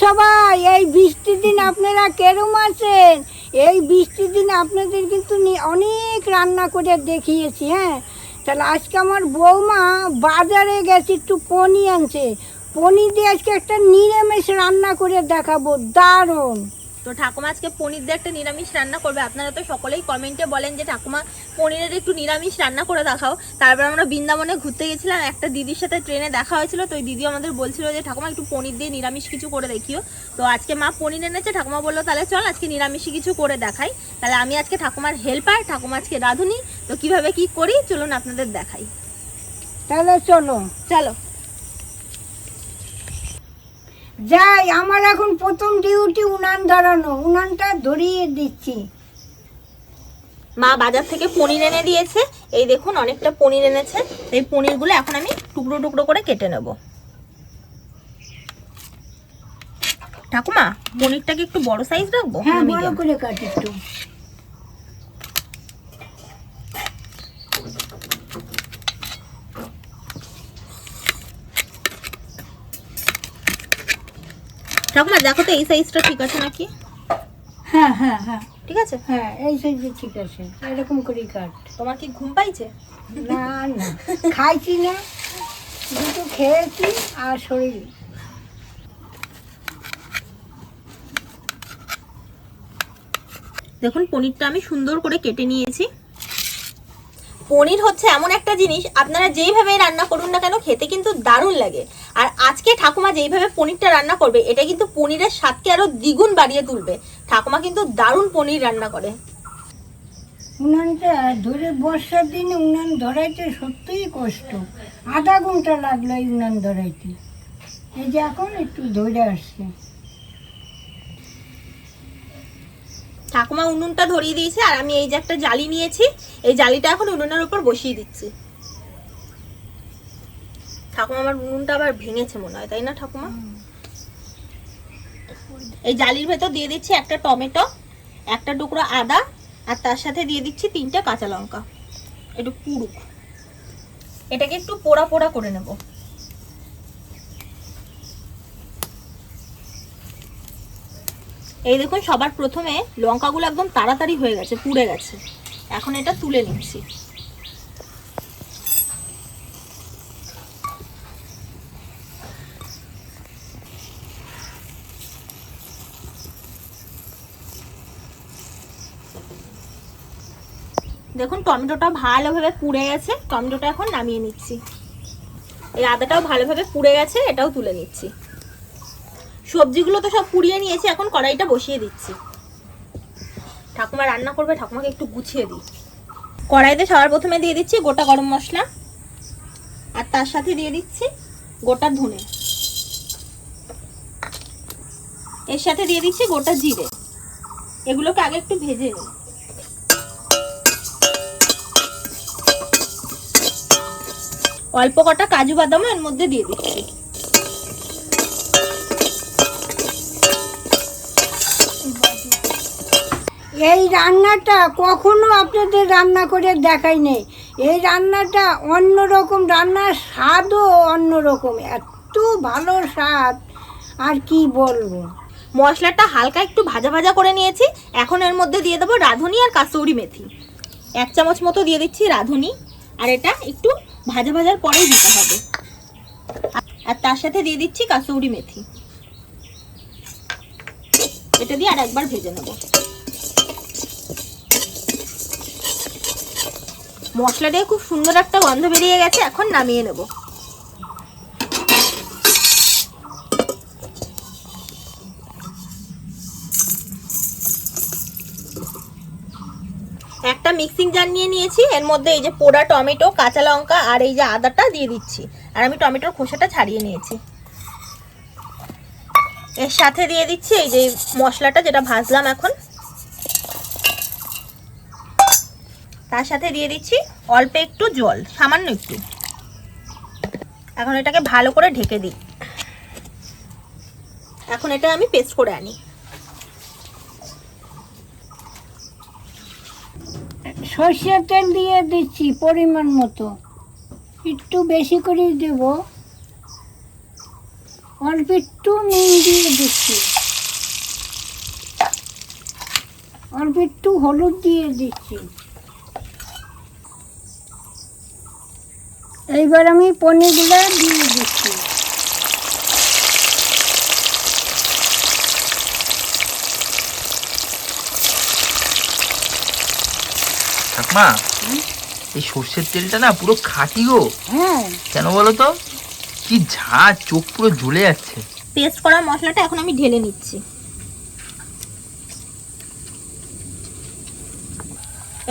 সবাই? এই বৃষ্টির দিন আপনারা কেরম আছেন? এই বৃষ্টির দিন আপনাদের কিন্তু অনেক রান্না করে দেখিয়েছি হ্যাঁ? তাহলে আজকে আমার বৌমা বাজারে গেছে একটু পনি আনছে। পনি দিয়ে আজকে একটা নিরামিষ রান্না করে দেখাবো, দারুণ! তো ঠাকুমা আজকে পনির দিয়ে একটা নিরামিষ রান্না করবে। আপনারা তো সকলেই কমেন্টে বলেন যে ঠাকুমা পনিরের একটু নিরামিষ রান্না করে দেখাও। তারপর আমরা বৃন্দাবনে ঘুরতে গেছিলাম একটা দিদির সাথে ট্রেনে দেখা হয়েছিল তো ওই দিদি আমাদের বলছিল যে ঠাকুমা একটু পনির দিয়ে নিরামিষ কিছু করে দেখিও। তো আজকে মা পনির এনেছে ঠাকুমা বলল তাহলে চল আজকে নিরামিষই কিছু করে দেখাই। তাহলে আমি আজকে ঠাকুমার হেল্পার ঠাকুমা আজকে রাঁধুনি। তো কীভাবে কি করি চলুন আপনাদের দেখাই। তাহলে চলো। চলো। যাই আমার এখন প্রথম ডিউটি উনান ধরানো। উনানটা ধরিয়ে দিচ্ছি। মা বাজার থেকে পনির এনে দিয়েছে। এই দেখুন অনেকটা পনির এনেছে। এই পনিরগুলো এখন আমি টুকরো টুকরো করে কেটে নেব। ঠাকুমা পনিরটাকে একটু বড় সাইজ রাখব হ্যাঁ বড় করে কাট একটু। ঠাকুমা দেখো তো এই সাইজটা ঠিক আছে নাকি? হ্যাঁ হ্যাঁ হ্যাঁ। ঠিক আছে? হ্যাঁ এই সাইজে ঠিক আছে। এরকম করে কাট। তোমার কি ঘুম পাইছে? না না। খাইছি না দুটো খেয়েছি আর শরীর। দেখুন পনিরটা আমি সুন্দর করে কেটে নিয়েছি। পনির হচ্ছে এমন একটা জিনিস, আপনারা যেইভাবে রান্না করুন না কেন, খেতে কিন্তু দারুণ লাগে। আর আজকে ঠাকুমা যেইভাবে পনিরটা রান্না করবে, এটা কিন্তু পনিরের স্বাদকে আরও দ্বিগুণ বাড়িয়ে তুলবে। ঠাকুমা কিন্তু দারুণ পনির রান্না করে। উনানটা ধরে বর্ষার দিনে উনান ধরাইতে সত্যিই কষ্ট। আধা ঘণ্টা লাগল এই উনান ধরাইতে। এই যে এখন একটু ধরে আসছে। ঠাকুমা উনুনটা ধরিয়ে দিয়েছে আর আমি এই যে একটা জালি নিয়েছি। এই জালিটা এখন উনুনের উপর বসিয়ে দিচ্ছি। ঠাকুমা, আমার উনুনটা আবার ভেঙেছে মনে হয়, তাই না ঠাকুমা? এই জালির ভেতর দিয়ে দিচ্ছি একটা টমেটো, একটা টুকরো আদা, আর তার সাথে দিয়ে দিচ্ছি তিনটে কাঁচা লঙ্কা। একটু পুরুক এটাকে একটু পোড়া পোড়া করে নেব। এই দেখুন, সবার প্রথমে লঙ্কাগুলো একদম তাড়াতাড়ি হয়ে গেছে, পুড়ে গেছে। এখন এটা তুলে নিচ্ছি। দেখুন, টমেটোটা ভালোভাবে পুড়ে গেছে, টমেটোটা এখন নামিয়ে নিচ্ছি। এই আদাটাও ভালোভাবে পুড়ে গেছে, এটাও তুলে নিচ্ছি। সবজিগুলো তো সব পুড়িয়ে নিয়েছি, এখন কড়াইটা বসিয়ে দিচ্ছি। ঠাকুমা রান্না করবে, ঠাকুমাকে একটু গুছিয়ে দিই। কড়াইতে সবার প্রথমে দিয়ে দিচ্ছি গোটা গরম মশলা, আর তার সাথে দিয়ে দিচ্ছি গোটা ধনে। এর সাথে দিয়ে দিচ্ছি গোটা জিরে। এগুলোকে আগে একটু ভেজে নিই অল্প কটা কাজু বাদামও এর মধ্যে দিয়ে দিচ্ছি এই রান্নাটা কখনো আপনাদের রান্না করে দেখাই নেই। এই রান্নাটা অন্য রকম রান্নার স্বাদও অন্যরকম, এত ভালো স্বাদ, আর কি বলব? মশলাটা হালকা একটু ভাজা ভাজা করে নিয়েছি, এখন এর মধ্যে দিয়ে দেবো রাঁধুনি আর কাসৌরি মেথি। এক চামচ মতো দিয়ে দিচ্ছি রাঁধুনি, আর এটা একটু ভাজা ভাজার পরেই দিতে হবে। আর তার সাথে দিয়ে দিচ্ছি কাসৌরি মেথি। এটা দিয়ে আর একবার ভেজে নেব। মশলা দিয়ে খুব সুন্দর একটা গন্ধ বেরিয়ে গেছে, এখন নামিয়ে নেব। একটা মিক্সিং জার নিয়ে নিয়েছি, এর মধ্যে এই যে পোড়া টমেটো, কাঁচা লঙ্কা আর এই যে আদাটা দিয়ে দিচ্ছি। আর আমি টমেটোর খোসাটা ছাড়িয়ে নিয়েছি। এর সাথে দিয়ে দিচ্ছি এই যে মশলাটা যেটা ভাজলাম এখন। তার সাথে দিয়ে দিচ্ছি অল্প একটু জল, সামান্য একটু। এখন এটাকে ভালো করে ঢেকে দিই। এখন এটা আমি পেস্ট করে আনি। সর্ষের তেল দিয়ে দিচ্ছি পরিমাণ মতো। একটু বেশি করে দেব। অল্প একটু নুন দিয়ে দিচ্ছি। অল্প একটু হলুদ দিয়ে দিচ্ছি। এইবার আমি পনিরগুলো দিয়ে দিচ্ছি। ঠাকমা এই সর্ষের তেলটা না পুরো খাঁটি গো। হ্যাঁ। কেন বলো তো? কি ঝাঁজ চোখ পুরো জ্বলে যাচ্ছে। পেস্ট করা মশলাটা এখন আমি ঢেলে নিচ্ছি।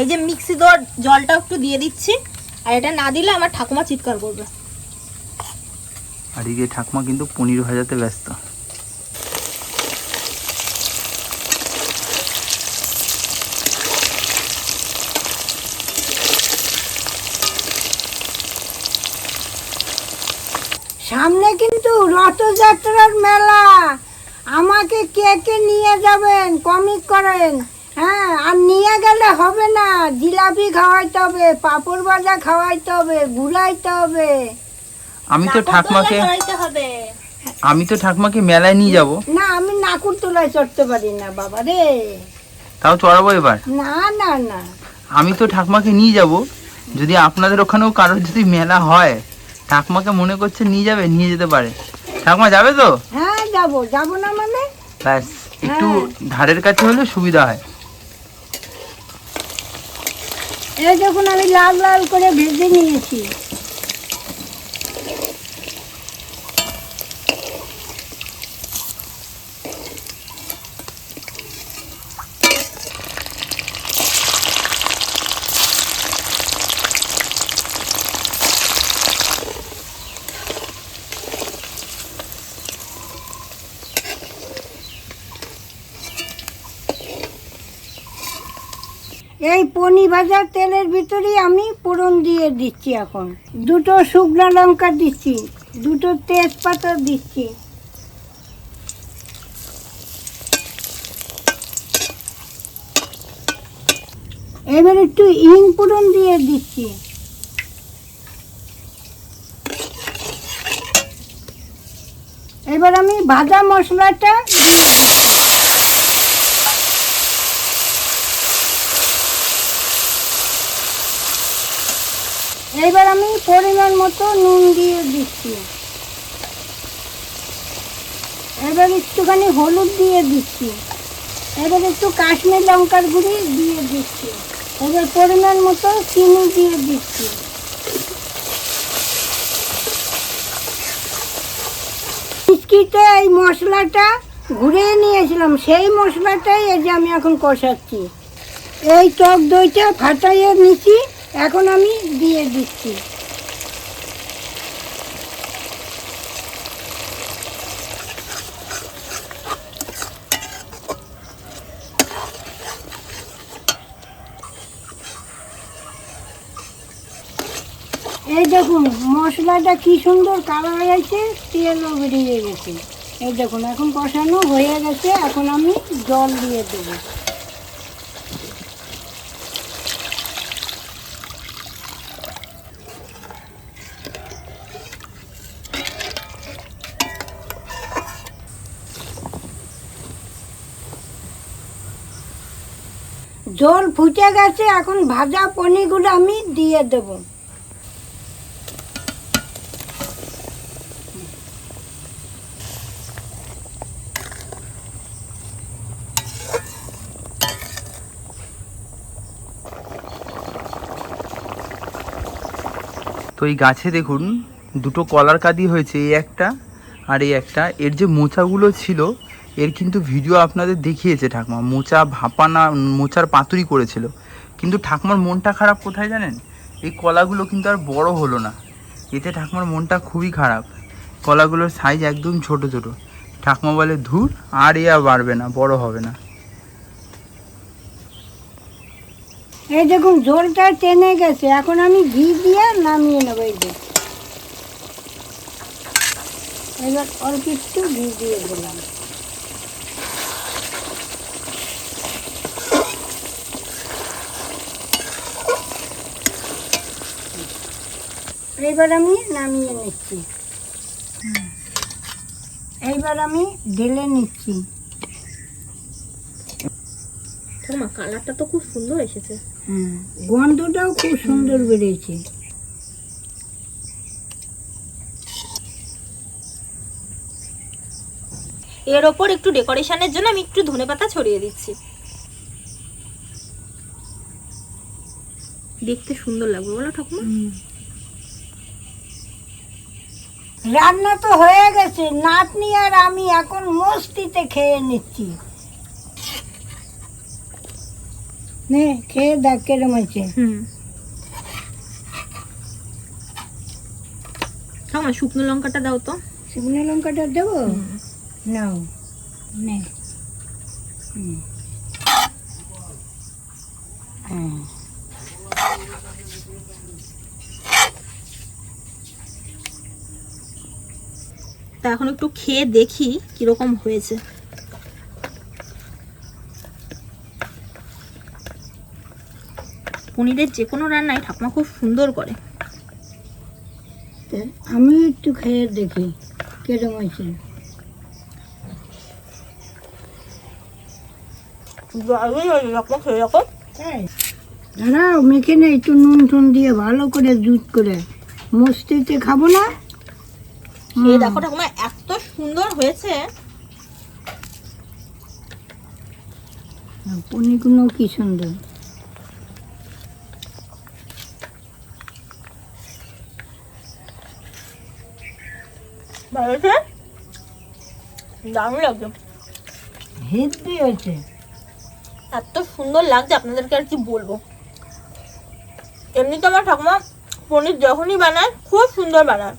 এই যে মিক্সি দেওয়ার জলটা একটু দিয়ে দিচ্ছি। আর এটা না দিলে আমার ঠাকুমা চিৎকার করবে। আর এই যে ঠাকুমা কিন্তু পনির ভাজাতে ব্যস্ত। সামনে কিন্তু রথযাত্রার মেলা। আমাকে কে কে নিয়ে যাবেন? কমিক করেন। হ্যাঁ আর নিয়ে গেলে হবে না। জিলাপি খাওয়াইতে হবে পাঁপড় ভাজা খাওয়াইতে হবে ঘুরাইতে হবে। আমি তো ঠাকমাকে হবে। আমি তো ঠাকমাকে মেলায় নিয়ে যাব। না আমি নাকুর তোলায় চড়তে পারি না বাবা রে। তাও চড়াবো এবার? না না না। আমি তো ঠাকমাকে নিয়ে যাব। যদি আপনাদের ওখানেও কারোর যদি মেলা হয় ঠাকমাকে মনে করছে নিয়ে যাবে নিয়ে যেতে পারে। ঠাকমা যাবে তো? হ্যাঁ যাব। যাব না মানে? ব্যাস একটু হ্যাঁ। ধারের কাছে হলে সুবিধা হয়। এই দেখুন আমি লাল লাল করে ভেজে নিয়েছি এই পনি ভাজার তেলের ভিতরেই আমি ফোড়ন দিয়ে দিচ্ছি এখন। দুটো শুকনো লঙ্কা দিচ্ছি, দুটো তেজপাতা দিচ্ছি। এবার একটু ইং পুরন দিয়ে দিচ্ছি। এবার আমি ভাজা মশলাটা দিয়ে দিচ্ছি এবার আমি পরিমাণ মতো নুন দিয়ে দিচ্ছি। এবার একটুখানি হলুদ দিয়ে দিচ্ছি। এবার একটু কাশ্মীর লঙ্কার গুঁড়ি দিয়ে দিচ্ছি। এবার পরিমাণ মতো চিনি দিয়ে দিচ্ছি। মিষ্টিতে এই মশলাটা ঘুরিয়ে নিয়েছিলাম। সেই মশলাটাই এই যে আমি এখন কষাচ্ছি। এই টক দইটা ফাটাইয়ে নিচ্ছি। এখন আমি দিয়ে দিচ্ছি। এই দেখুন, মশলাটা কি সুন্দর কালার হয়েছে, তেলও বেরিয়ে গেছে। এই দেখুন, এখন কষানো হয়ে গেছে, এখন আমি জল দিয়ে দেবো। জল ফুটে গেছে, এখন ভাজা পনিরগুলো আমি দিয়ে দেবো। তো এই গাছে দেখুন, দুটো কলার কাদি হয়েছে, এই একটা আর এই একটা। এর যে মোচাগুলো ছিল এর কিন্তু ভিডিও আপনাদের দেখিয়েছে ঠাকমা। মোচা ভাপানা, মোচার পাতুরি করেছিল। কিন্তু ঠাকমার মনটা খারাপ কোথায় জানেন? এই কলাগুলো কিন্তু আর বড় হলো না। এতে ঠাকমার মনটা খুবই খারাপ। কলাগুলোর সাইজ একদম ছোট ছোট। ঠাকমা বলে, ধুর, আর এ আর বাড়বে না, বড় হবে না। এই দেখুন ঝোলটা টেনে গেছে। এখন আমি ঘি দিয়ে নামিয়ে নেব এই যে। এবার অল্প একটু ঘি দিয়ে দিলাম। এবার আমি নামিয়ে নিচ্ছি। এইবার আমি ঢেলে নিচ্ছি। কালারটা তো খুব সুন্দর এসেছে। গন্ধটাও খুব সুন্দর বেরিয়েছে। এর ওপর একটু ডেকোরেশনের জন্য আমি একটু ধনেপাতা ছড়িয়ে দিচ্ছি। দেখতে সুন্দর লাগবে বলো ঠাকুমা। রান্না তো হয়ে গেছে নাতনি আর আমি এখন মস্তিতে খেয়ে নিচ্ছি। নে খেয়ে দেখ কেরম হুম। ঠাকুমা শুকনো লঙ্কাটা দাও তো। শুকনো লঙ্কাটা দেবো? নাও নে। হুম। তা এখন একটু খেয়ে দেখি কীরকম হয়েছে। পনিরের যে কোনো রান্নাই ঠাকুমা খুব সুন্দর করে। আমি একটু খেয়ে দেখি কেরম হয়েছে। দাঁড়াও মেখে নে একটু নুন টুন দিয়ে ভালো করে দুধ করে। মস্তিতে খাব না? খেয়ে দেখো ঠাকুমা এত সুন্দর হয়েছে। পনিরগুলো কি সুন্দর। ভালো হয়েছে দারুণ লাগছে। হেভি হয়েছে। এত সুন্দর লাগছে আপনাদেরকে আর কি বলব। এমনিতে আমার ঠাকুমা পনির যখনই বানায় খুব সুন্দর বানায়।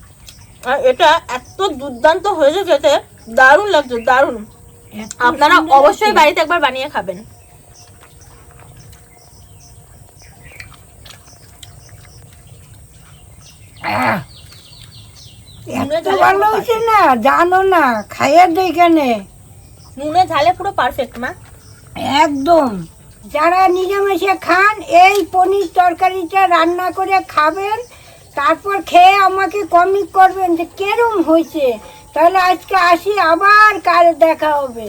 আর এটা এত দুর্দান্ত হয়েছে খেতে দারুণ লাগছে দারুণ। আপনারা অবশ্যই বাড়িতে একবার বানিয়ে খাবেন। এত ভালো হয়েছে না জানো না খাইয়ে দেখানে নুনে ঝালে পুরো পারফেক্ট মা। একদম। যারা নিরামিষে খান এই পনির তরকারিটা রান্না করে খাবেন তারপর খেয়ে আমাকে কমিক করবেন যে কেরম হয়েছে। তাহলে আজকে আসি, আবার কাল দেখা হবে?